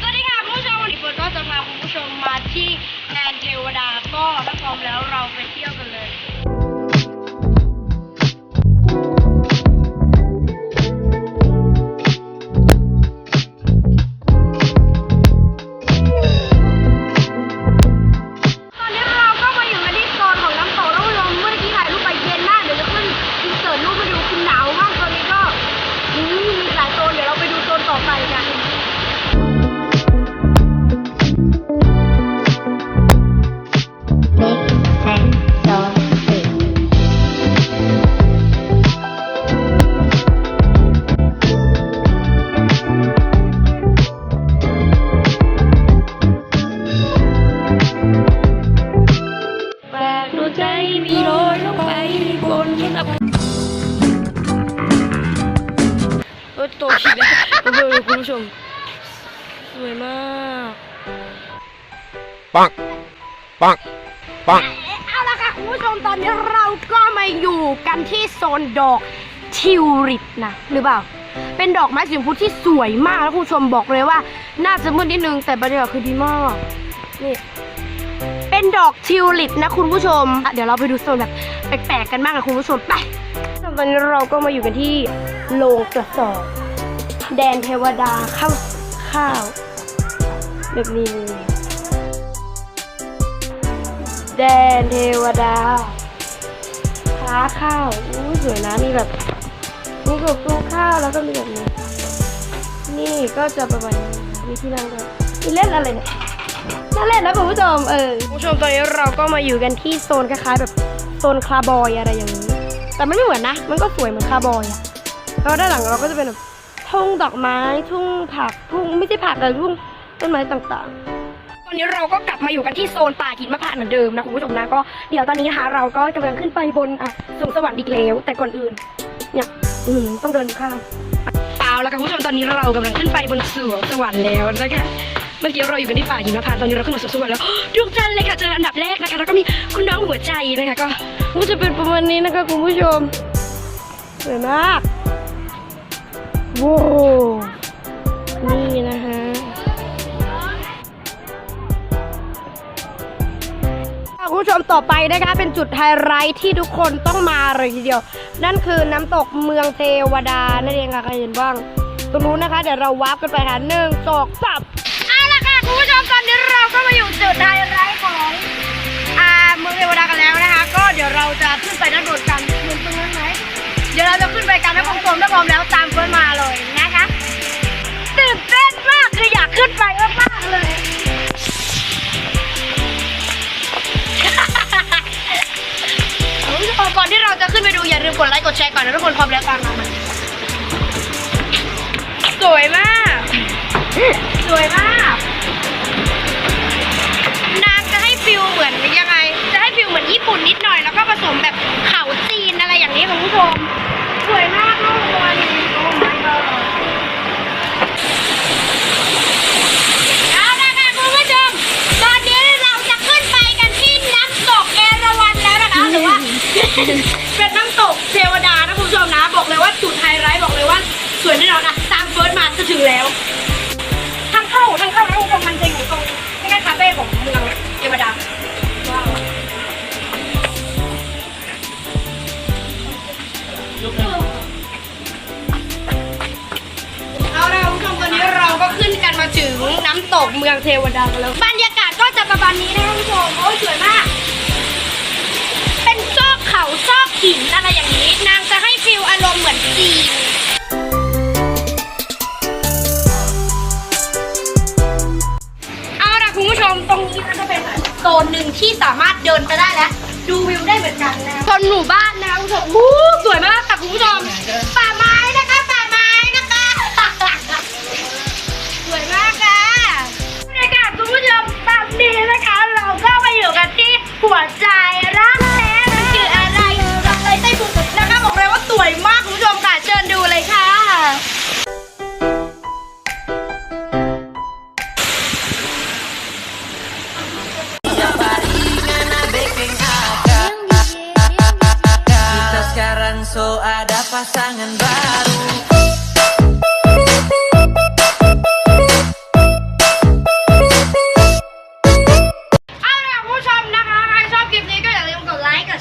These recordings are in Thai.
สวัสดีค่ะคุณผู้ชมวันนี้เฟิร์นก็จะพาคุณผู้ชมมา แปลกดูใจมีโรยลงไปบนกับเออโตขีดแล้วเบอร์คุณผู้ชม สวยมาก Bonk. Bonk. Bonk. เอาละค่ะคุณผู้ชมตอนนี้เราก็มาอยู่กันที่โซนดอกทิวลิปนะ หรือเปล่า เป็นดอกไม้สีชมพูที่สวยมากแล้วคุณผู้ชมบอกเลยว่า น่าจะมืดนิดนึงแต่บรรยากาศคือดีมาก นี่เป็น ดอกทิวลิปนะคุณผู้ชมอะเดี๋ยวเราไปดูโซนแบบแปลกๆกันบ้างนะคุณผู้ชมไปตอนนี้เราก็มาอยู่กันที่โรงกระสอบ แดนเทวดาข้าวข้าวแบบนี้แดนเทวดาค้าข้าวอู้สวยนะมีแบบมีกบตูข้าวแล้วก็มีแบบนี้ นี่ก็จะประมาณนี้มีที่นั่งด้วยมีเล่นอะไรเนี่ย น่าเล่นนะคุณผู้ชมเออคุณผู้ชมตอนนี้เราก็มาอยู่กันที่โซนคล้ายๆแบบโซนคาร์บอยอะไรอย่างนี้ แต่มันไม่เหมือนนะ มันก็สวยเหมือนคาร์บอยอะแล้วด้านหลังเราก็จะเป็นแบบทุ่งดอกไม้ทุ่งผักทุ่งไม่ใช่ผักแต่ทุ่งต้นไม้ต่างๆ ตอนนี้เราก็กลับมาอยู่กันที่โซนป่าหินมะพร้าวเหมือนเดิมนะคุณผู้ชมนะก็เดี๋ยวตอนนี้นะคะเราก็กำลังขึ้นไปบนอะสูงสวรรค์อีกแล้วแต่ก่อนอื่นเนี่ยอืมต้องเดินข้ามเปล่าแล้วคุณผู้ชมตอนนี้เรากำลังขึ้นไปบนสวงสวรรค์แล้วนะคะ เมื่อกี้เราอยู่กันที่ป่าหินมะพร้าวตอนนี้เราขึ้นมาสู่สวรรค์แล้วดวงจันทร์เลยค่ะเจออันดับแรกนะคะแล้วก็มีคุณน้องหัวใจนะคะก็ก็จะเป็นประมาณนี้นะคะคุณผู้ชมสวยมากว้าวนี่นะคะคุณผู้ชมต่อไปนะคะเป็นจุดไฮไลท์ที่ทุกคนต้องมาเลยทีเดียว นั่นคือน้ำตกเมืองเทวดานั่นเองค่ะใครเห็นบ้าง ตรงนู้นนะคะ เดี๋ยวเราวาร์ปกันไปค่ะหนึ่งสองสาม คุณผู้ชมตอนนี้เราก็มาอยู่จุดไฮไลท์ของอ่าเมืองเทวดากันแล้วนะคะ ก็เดี๋ยวเราจะขึ้นไปด้านบนกันเห็นตรงนั้นไหมเดี๋ยวเราจะขึ้นไปกันนะคุณผู้ชมถ้าพร้อมแล้วตามเฟิร์นมาเลยนะคะตื่นเต้นมากคืออยากขึ้นไปมากๆเลยคุณผู้ชมก่อนที่เราจะขึ้นไปดูอย่าลืมกดไลค์กดแชร์ก่อนนะทุกคนพร้อมแล้วตามมามาสวยมาก สวยมาก นางจะให้ฟิลเหมือนยังไง จะให้ฟิลเหมือนญี่ปุ่นนิดหน่อย แล้วก็ผสมแบบเขาจีนอะไรอย่างนี้คุณผู้ชม สวยมากลูกตัวนี้โอ้ my god เอาละค่ะคุณผู้ชม ตอนนี้เราจะขึ้นไปกันที่น้ำตกเอราวัณแล้วนะคะหรือว่า กเมืองเทวดากันแล้วบรรยากาศก็จะประมาณนี้นะคะคุณผู้ชมโอ้ยสวยมาก เป็นซอกเขาซอกหินอะไรอย่างนี้ นางจะให้ฟิลอารมณ์เหมือนจีนเอาล่ะคุณผู้ชมตรงนี้ก็จะเป็นโซนหนึ่งที่สามารถเดินไปได้และดูวิวได้เหมือนกันนะคนหมู่บ้านนะคะคุณผู้ชมอู้ส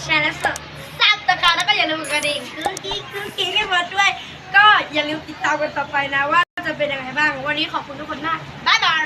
ชร์และกดซับนะคะแล้วก็อย่าลืมกดกระดิ่งกึ๊งกิ๊งกึ๊งกิ๊งให้หมดด้วย ก็อย่าลืมติดตามกันต่อไปนะว่าจะเป็นยังไงบ้าง วันนี้ขอบคุณทุกคนมาก บ๊ายบาย